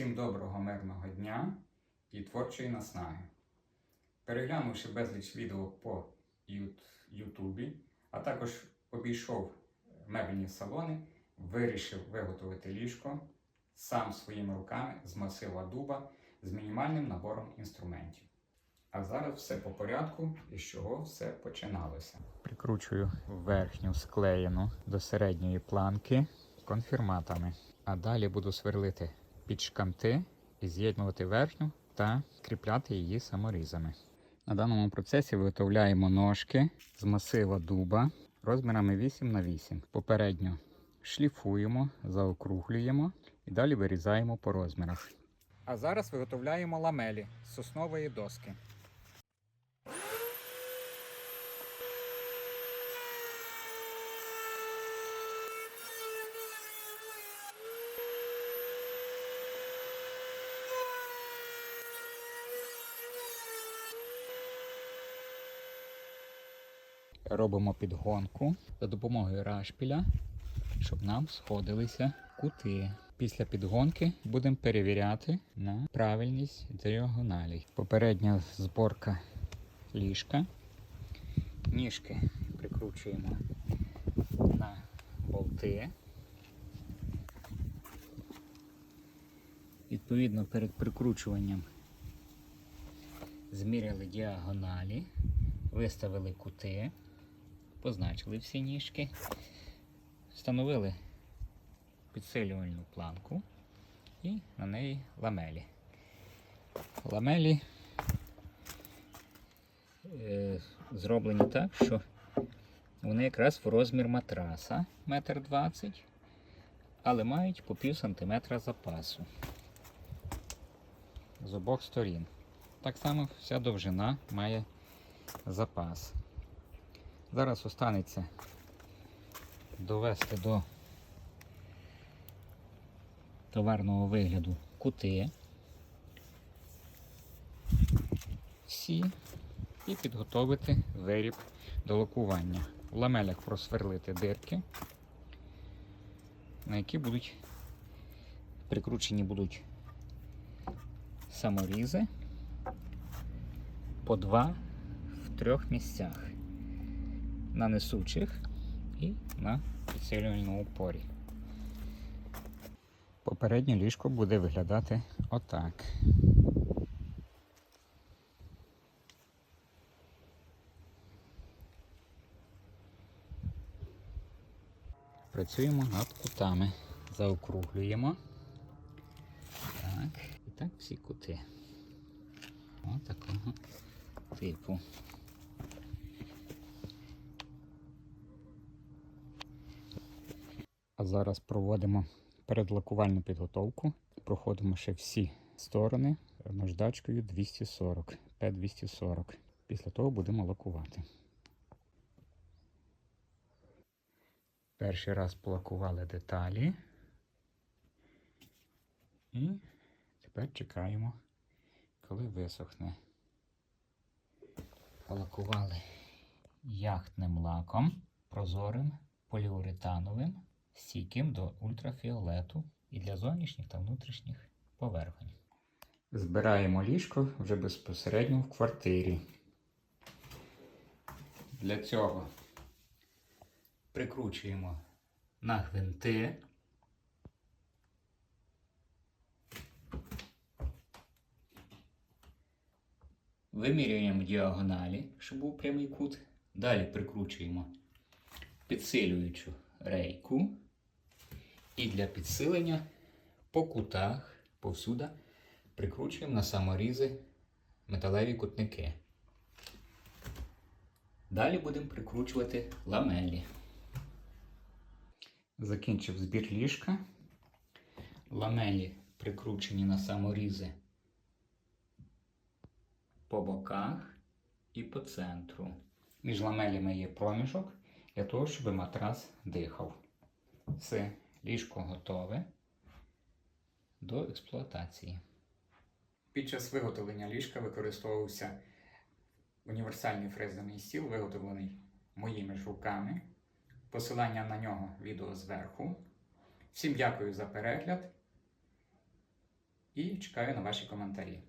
Всім доброго мирного дня і творчої наснаги. Переглянувши безліч відео по Ютубі, а також обійшов мебельні салони, вирішив виготовити ліжко сам своїми руками з масива дуба з мінімальним набором інструментів. А зараз все по порядку і з чого все починалося. Прикручую верхню склеєну до середньої планки конфірматами. А далі буду сверлити під шканти і з'єднувати верхню та кріпляти її саморізами. На даному процесі виготовляємо ножки з масива дуба розмірами 8 на 8. Попередньо шліфуємо, заокруглюємо і далі вирізаємо по розмірах. А зараз виготовляємо ламелі з соснової доски. Робимо підгонку за допомогою рашпіля, щоб нам сходилися кути. Після підгонки будемо перевіряти на правильність діагоналей. Попередня зборка ліжка. Ніжки прикручуємо на болти. Відповідно, перед прикручуванням зміряли діагоналі, виставили кути, позначили всі ніжки, встановили підсилювальну планку і на неї ламелі. Ламелі е, зроблені так, що вони якраз в розмір матраса 1,20 м, але мають по пів сантиметра запасу з обох сторін. Так само вся довжина має запас. Зараз останеться довести до товарного вигляду кути. Всі. І підготовити виріб до лакування. В ламелях просверлити дирки, на які будуть прикручені будуть саморізи по два в трьох місцях на несучих і на підсилювальному опорі. Попереднє ліжко буде виглядати отак. Працюємо над кутами. Заокруглюємо. Так. І так всі кути. Ось такого типу. А зараз проводимо передлакувальну підготовку. Проходимо ще всі сторони наждачкою 240, П240. Після того будемо лакувати. Перший раз полакували деталі. І тепер чекаємо, коли висохне. Полакували яхтним лаком, прозорим, поліуретановим, стійким до ультрафіолету і для зовнішніх та внутрішніх поверхонь. Збираємо ліжко вже безпосередньо в квартирі. Для цього прикручуємо на гвинти. Вимірюємо діагоналі, щоб був прямий кут. Далі прикручуємо підсилюючу рейку. І для підсилення по кутах, повсюди, прикручуємо на саморізи металеві кутники. Далі будемо прикручувати ламелі. Закінчив збір ліжка. Ламелі прикручені на саморізи по боках і по центру. Між ламелями є проміжок для того, щоб матрас дихав. Все, ліжко готове до експлуатації. Під час виготовлення ліжка використовувався універсальний фрезерний стіл, виготовлений моїми ж руками. Посилання на нього відео зверху. Всім дякую за перегляд і чекаю на ваші коментарі.